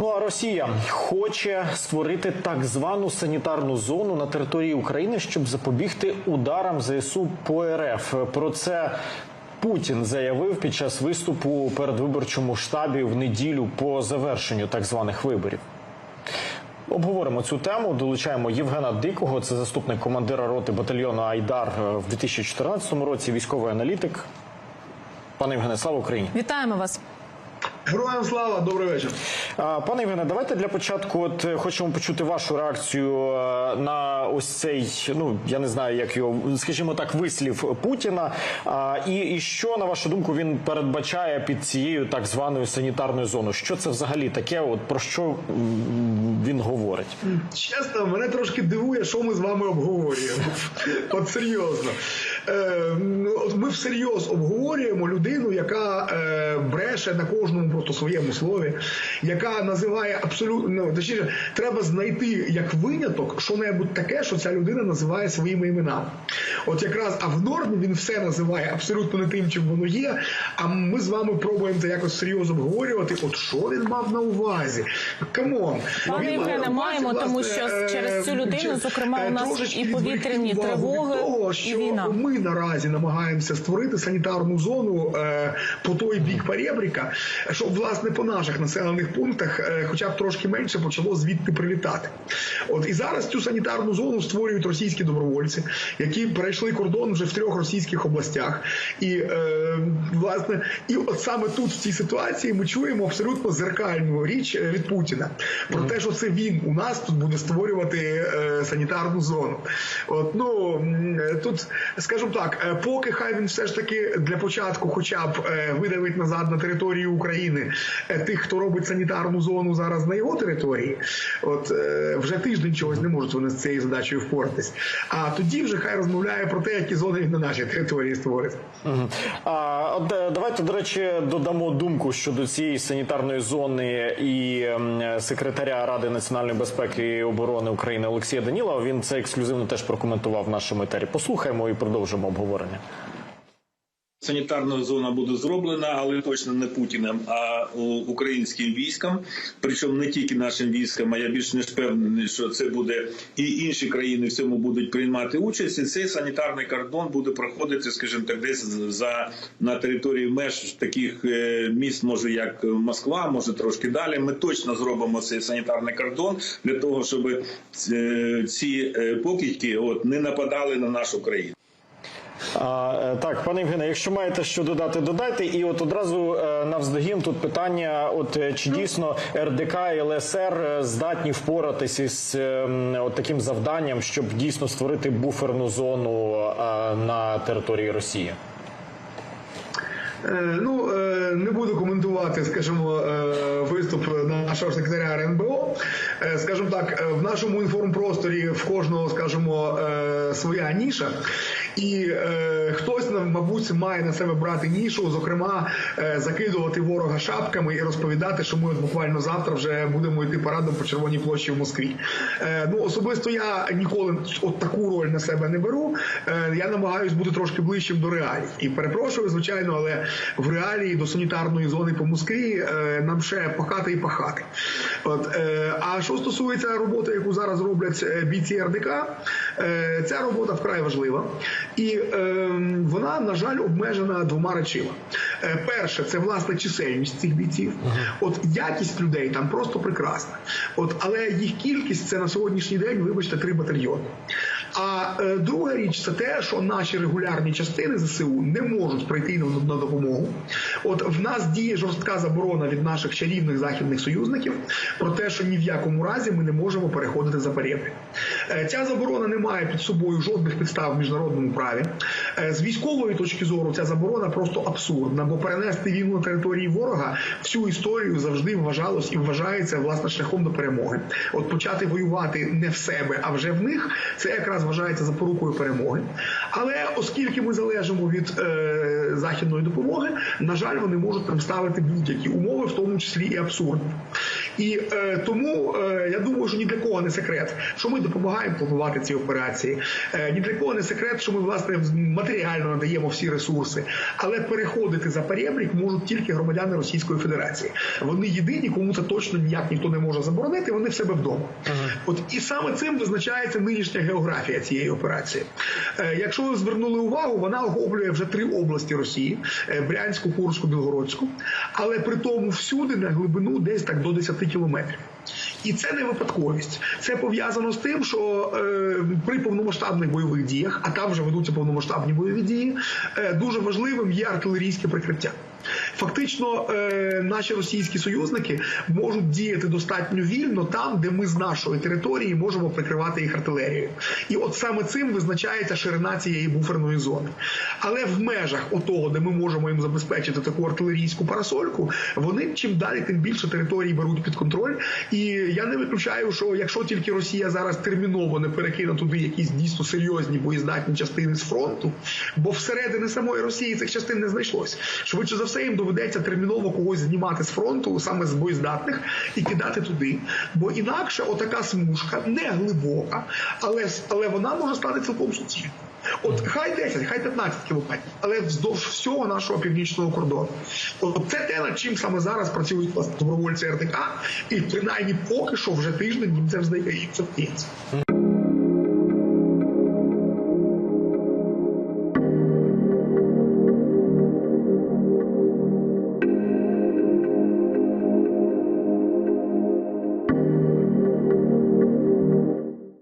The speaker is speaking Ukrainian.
Ну а Росія хоче створити так звану санітарну зону на території України, щоб запобігти ударам ЗСУ по РФ. Про це Путін заявив під час виступу у передвиборчому штабі в неділю по завершенню так званих виборів. Обговоримо цю тему. Долучаємо Євгена Дикого, це заступник командира роти батальйону Айдар в 2014 році. Військовий аналітик. Пане Євгене, слава Україні! Вітаємо вас. Героям слава, добрий вечір. Пане Євгене, давайте для початку от е, хочемо почути вашу реакцію е, на ось цей, ну я не знаю, як його, скажімо так, вислів Путіна. І, і що на вашу думку він передбачає під цією так званою санітарною зоною? Що це взагалі таке? От про що він говорить? Чесно, мене трошки дивує, що ми з вами обговорюємо. От серйозно. Е, ну, от ми всерйоз обговорюємо людину, яка е, бреше на кожному просто своєму слові, яка називає абсолютно ну, точніше, треба знайти як виняток що-небудь таке, що ця людина називає своїми іменами. От якраз, а в нормі він все називає абсолютно не тим, чим воно є. А ми з вами пробуємо це якось серйозно обговорювати. От що він мав на увазі? Камон, Пане Він Євгене, маємо, тому що е, через цю людину, зокрема, е, у нас і повітряні тривоги, того, і війна. Ми наразі намагаємося створити санітарну зону е, по той бік Перебріка, щоб власне по наших населених пунктах, е, хоча б трошки менше, почало звідти прилітати. От і зараз цю санітарну зону створюють російські добровольці, які перейшли кордон вже в трьох російських областях. І е, власне, і от саме тут в цій ситуації ми чуємо абсолютно зеркальну річ е, від Путіна про те, що це він у нас тут буде створювати е, санітарну зону. От ну тут, скажімо так, е, поки хай він все ж таки для початку, хоча б е, видавить назад на територію України е, тих, хто робить санітарну зону зараз на його території, от вже тиждень чогось не можуть вони з цією задачею впоратись. А тоді вже хай розмовляє про те, які зони на нашій території створить. А от давайте, до речі, додамо думку щодо цієї санітарної зони і секретаря Ради національної безпеки і оборони України Олексія Данілова. Він це ексклюзивно теж прокоментував в нашому етері. Послухаємо і продовжимо обговорення. Санітарна зона буде зроблена, але точно не Путіним, а українським військам. Причому не тільки нашим військам, а я більш ніж впевнений, що це буде і інші країни в цьому будуть приймати участь. І цей санітарний кордон буде проходити, скажімо так, десь за на території меж таких е, міст, може як Москва, може трошки далі. Ми точно зробимо цей санітарний кордон для того, щоб е, ці е, покидьки от не нападали на нашу країну. А, е, так, пане Євгене, якщо маєте що додати, додайте. І от одразу е, навздогін тут питання: от е, чи дійсно РДК і ЛСР здатні впоратися із от таким завданням, щоб дійсно створити буферну зону на території Росії? Ну не буду коментувати, скажімо, виступ нашого секретаря РНБО. Е, Скажімо так, е, в нашому інформпросторі в кожного, скажімо, е, своя ніша, і хтось мабуть має на себе брати нішу, зокрема закидувати ворога шапками і розповідати, що ми от буквально завтра вже будемо йти парадом по червоній площі в Москві. Ну особисто я ніколи от таку роль на себе не беру. Я намагаюсь бути трошки ближчим до реалій. І перепрошую, звичайно, але в реалії до санітарної зони по Москві нам ще пахати і пахати. От е, а що стосується роботи, яку зараз роблять е, бійці РДК, е, ця робота вкрай важлива, і е, вона, на жаль, обмежена двома речима. Е, Перше, це власне чисельність цих бійців. От якість людей там просто прекрасна. От, але їх кількість це на сьогоднішній день, вибачте, три батальйони. А е, друга річ це те, що наші регулярні частини ЗСУ не можуть прийти на допомогу. От в нас діє жорстка заборона від наших чарівних західних союзників про те, що ні в якому разі ми не можемо переходити за перебрік. Е, Ця заборона не має під собою жодних підстав в міжнародному праві. Е, З військової точки зору ця заборона просто абсурдна, бо перенести війну на території ворога всю історію завжди вважалось і вважається власне шляхом до перемоги. От почати воювати не в себе, а вже в них це якраз вважається запорукою перемоги. Але оскільки ми залежимо від е, західної допомоги, на жаль, вони можуть нам ставити будь-які умови, в тому числі і абсурдні. І е, тому е, я думаю, що ні для кого не секрет, що ми допомагаємо. планувати ці операції. Е, Ні для кого не секрет, що ми власне матеріально надаємо всі ресурси, але переходити за перебрік можуть тільки громадяни Російської Федерації. Вони єдині, кому це точно ніяк ніхто не може заборонити. Вони в себе вдома. От і саме цим визначається нинішня географія цієї операції. Е, Якщо ви звернули увагу, вона охоплює вже три області Росії: е, Брянську, Курську, Білгородську, але при тому всюди на глибину десь так до 10 кілометрів. І це не випадковість. Це пов'язано з тим, що е, при повномасштабних бойових діях, а там вже ведуться повномасштабні бойові дії, е, дуже важливим є артилерійське прикриття. Фактично, е, наші російські союзники можуть діяти достатньо вільно там, де ми з нашої території можемо прикривати їх артилерією. І от саме цим визначається ширина цієї буферної зони. Але в межах отого, де ми можемо їм забезпечити таку артилерійську парасольку, вони чим далі, тим більше територій беруть під контроль. І я не виключаю, що якщо тільки Росія зараз терміново не перекине туди якісь дійсно серйозні боєздатні частини з фронту, бо всередини самої Росії цих частин не знайшлось. Швидше за все, їм доведеться терміново когось знімати з фронту, саме з боєздатних, і кидати туди. Бо інакше отака смужка не глибока, але, але вона може стати цілком суцільною. От хай 10, хай 15 кілометрів, але вздовж всього нашого північного кордону. От це те, над чим саме зараз працюють власне добровольці РТК, і принаймні поки що вже тиждень їм це вдається.